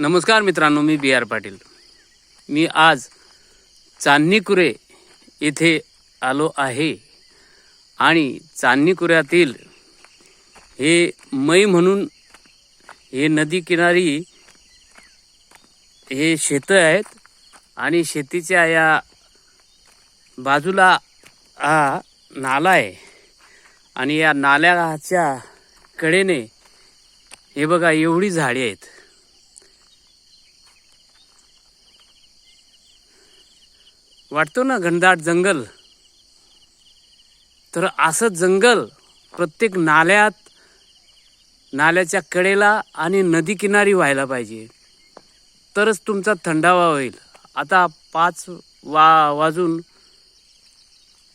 नमस्कार मित्रांनो मी बी आर पाटील. मी आज चांदणीकुरे येथे आलो आहे. आणि चांदणीकुऱ्यातील हे मै म्हणून हे नदी किनारी हे शेतं आहेत. आणि शेतीच्या या बाजूला हा नाला आहे. आणि या नाल्याच्या कडेने हे बघा एवढी झाडे आहेत. वाटतो ना घनदाट जंगल? तर असं जंगल प्रत्येक नाल्यात नाल्याच्या कडेला आणि नदी किनारी व्हायला पाहिजे. तरच तुमचा थंडावा होईल. आता पाच वा वाजून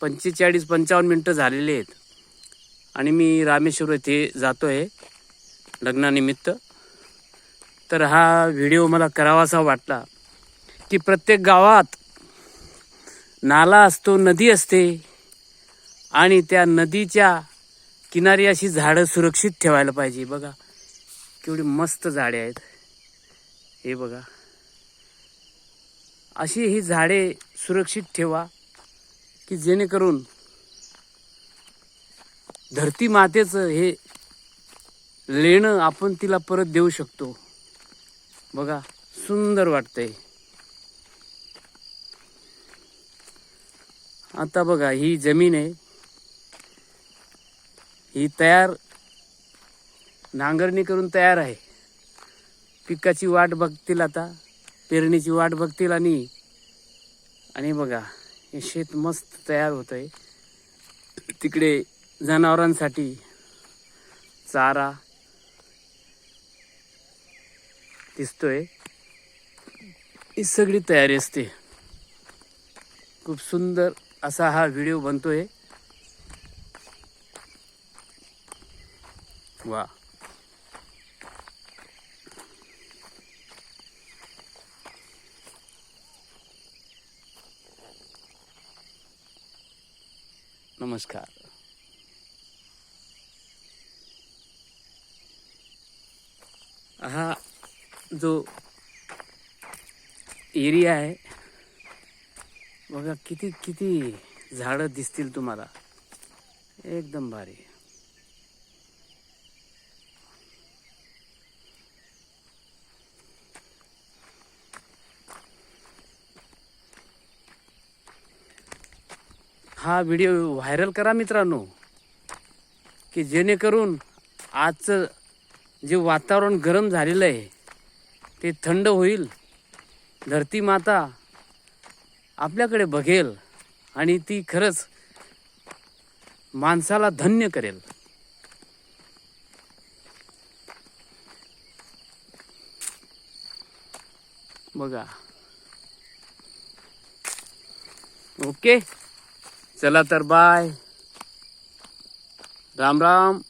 पंचेचाळीस पंचावन्न मिनटं झालेली आहेत. आणि मी रामेश्वर येथे जातो आहे लग्नानिमित्त. तर हा व्हिडिओ मला करावासा वाटला की प्रत्येक गावात नाला असतो नदी असते. आणि त्या नदीच्या किनारी अशी झाडं सुरक्षित ठेवायला पाहिजे. बघा केवढी मस्त झाडे आहेत. हे बघा. अशी ही झाडे सुरक्षित ठेवा की जेणेकरून धरती मातेचं हे लेणं आपण तिला परत देऊ शकतो. बघा सुंदर वाटतंय. आता बघा ही जमीन आहे. ही तयार नांगरणी करून तयार आहे. पिकाची वाट बघतील आता पेरणीची वाट बघतील आणि आणि बघा हे शेत मस्त तयार होत आहे तिकडे जनावरांसाठी चारा दिसतोय. ही सगळी तयारी असते. खूप सुंदर असा हा व्हिडिओ बनतोय. वा. नमस्कार. हा जो एरिया आहे बघा किती किती झाडं दिसतील तुम्हाला. एकदम भारी. हा व्हिडिओ व्हायरल करा मित्रांनो की जेणेकरून आजचं जे वातावरण गरम झालेलं आहे ते थंड होईल. धरती माता आपल्याकडे बघेल आणि ती खरंच माणसाला धन्य करेल. बघा. ओके. चला तर बाय. राम राम.